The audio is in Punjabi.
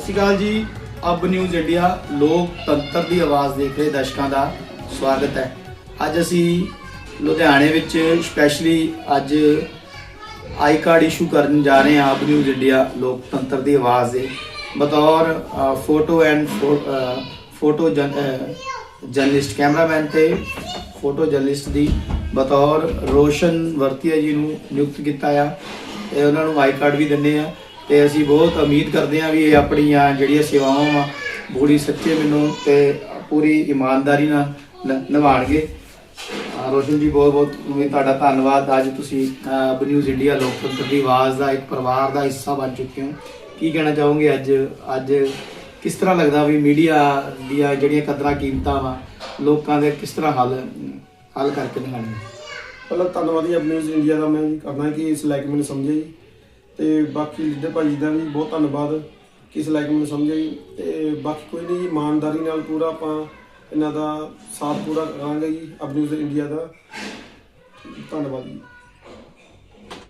ਸਤਿ ਸ਼੍ਰੀ ਅਕਾਲ ਜੀ। ਅਬ ਨਿਊਜ਼ ਇੰਡੀਆ, ਲੋਕਤੰਤਰ ਦੀ ਆਵਾਜ਼ ਦੇਖ ਰਹੇ ਦਰਸ਼ਕਾਂ ਦਾ ਸਵਾਗਤ ਹੈ। ਅੱਜ ਅਸੀਂ ਲੁਧਿਆਣੇ ਵਿੱਚ ਸਪੈਸ਼ਲੀ ਅੱਜ ਆਈ ਕਾਰਡ ਇਸ਼ੂ ਕਰਨ ਜਾ ਰਹੇ ਹਾਂ, ਅਬ ਨਿਊਜ਼ ਇੰਡੀਆ, ਲੋਕਤੰਤਰ ਦੀ ਆਵਾਜ਼ ਦੇ। ਬਤੌਰ photo and photo journalist cameraman ਤੇ ਫੋਟੋ ਜਰਨਲਿਸਟ ਦੀ ਬਤੌਰ ਰੋਸ਼ਨ ਵਰਤੀਆ ਜੀ ਨੂੰ ਨਿਯੁਕਤ ਕੀਤਾ ਆ। ਤੇ ਉਹਨਾਂ ਨੂੰ ਆਈ ਕਾਰਡ ਵੀ ਦਿੰਦੇ ਆ। ਤੇ ਅਸੀਂ ਬਹੁਤ ਉਮੀਦ ਕਰਦੇ ਹਾਂ ਵੀ ਇਹ ਆਪਣੀਆਂ ਜਿਹੜੀਆਂ ਸੇਵਾਵਾਂ ਵਾ ਪੂਰੀ ਸੱਚੇ ਮੈਨੂੰ ਤੇ ਪੂਰੀ ਇਮਾਨਦਾਰੀ ਨਾਲ ਨ- ਨਿਭਾਉਣਗੇ। ਰੋਸ਼ਨ ਜੀ ਬਹੁਤ ਬਹੁਤ ਤੁਹਾਡਾ ਧੰਨਵਾਦ। ਅੱਜ ਤੁਸੀਂ ਅਹ, ਨਿਊਜ਼ ਇੰਡੀਆ ਲੋਕਤੰਤਰ ਦੀ ਆਵਾਜ਼ ਦਾ ਇੱਕ ਪਰਿਵਾਰ ਦਾ ਹਿੱਸਾ ਬਣ ਚੁੱਕੇ ਹੋ। ਕੀ ਕਹਿਣਾ ਚਾਹੋਗੇ ਅੱਜ ਅੱਜ ਕਿਸ ਤਰ੍ਹਾਂ ਲੱਗਦਾ ਵੀ ਮੀਡੀਆ ਦੀਆਂ ਜਿਹੜੀਆਂ ਕਦਰਾਂ ਕੀਮਤਾਂ ਵਾ ਲੋਕਾਂ ਦੇ ਕਿਸ ਤਰ੍ਹਾਂ ਹੱਲ ਹੱਲ ਕਰਕੇ ਦਿਖਾਣੀਆਂ ਪਹਿਲਾਂ ਧੰਨਵਾਦ ਜੀ ਨਿਊਜ਼ ਇੰਡੀਆ ਦਾ ਮੈਂ ਕਰਨਾ ਕਿ ਇਸ ਲਾਇਕ ਮੈਨੂੰ ਸਮਝਿਆ ਜੀ। ਤੇ ਬਾਕੀ ਲੀਡਰ ਭਾਜੀ ਦਾ ਵੀ ਬਹੁਤ ਧੰਨਵਾਦ ਕਿਸ ਇਸ ਲਾਇਕ ਮੈਨੂੰ ਸਮਝਿਆ ਜੀ ਤੇ ਬਾਕੀ ਕੋਈ ਨਹੀਂ, ਇਮਾਨਦਾਰੀ ਨਾਲ ਪੂਰਾ ਆਪਾਂ ਇਹਨਾਂ ਦਾ ਸਾਥ ਪੂਰਾ ਕਰਾਂਗੇ ਜੀ, ਅਬ ਨਿਊਜ਼ ਇੰਡੀਆ ਦਾ। ਧੰਨਵਾਦ ਜੀ।